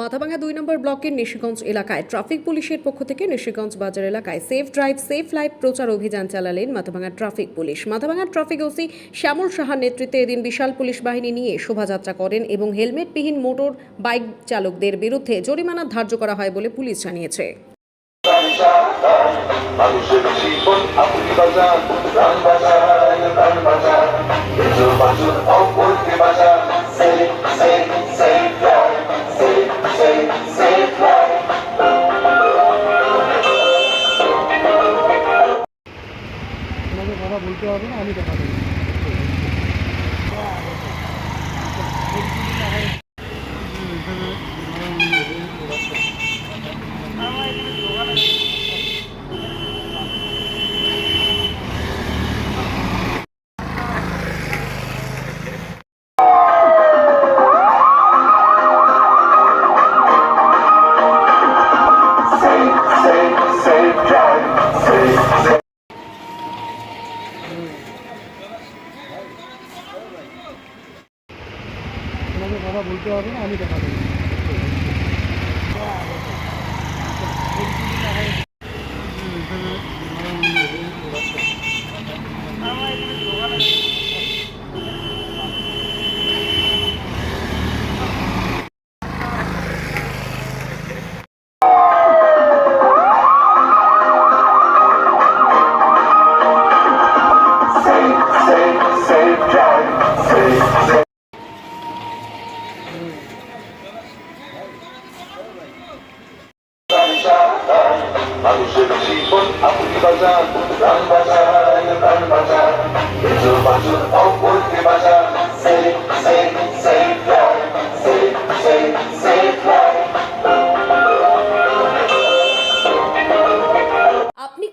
মাথাভাঙা দুই নম্বর ব্লকের নিশিগঞ্জ এলাকায় ট্রাফিক পুলিশের পক্ষ থেকে নিশিগঞ্জ বাজার এলাকায় সেফ ড্রাইভ, সেফ লাইফ প্রচার অভিযান চালালেন Mathabhanga traffic police. Mathabhanga traffic OC Shyamal সাহার নেতৃত্বে এদিন বিশাল পুলিশ বাহিনী নিয়ে শোভাযাত্রা করেন এবং হেলমেটবিহীন মোটর বাইক চালকদের বিরুদ্ধে জরিমানা ধার্য করা হয় বলে পুলিশ জানিয়েছে। মানুষের জীবন আপনি বাজান প্রাণ বাজান প্রাণ বাজুন অপরকে বাজান হবে না আমি কথা কথা বলতে হবে না আমি দেখা বলব বাজান প্রাণ বাজান প্রাণ বাজান এজো বাজুন অপরকে বাজান সেফ সেফ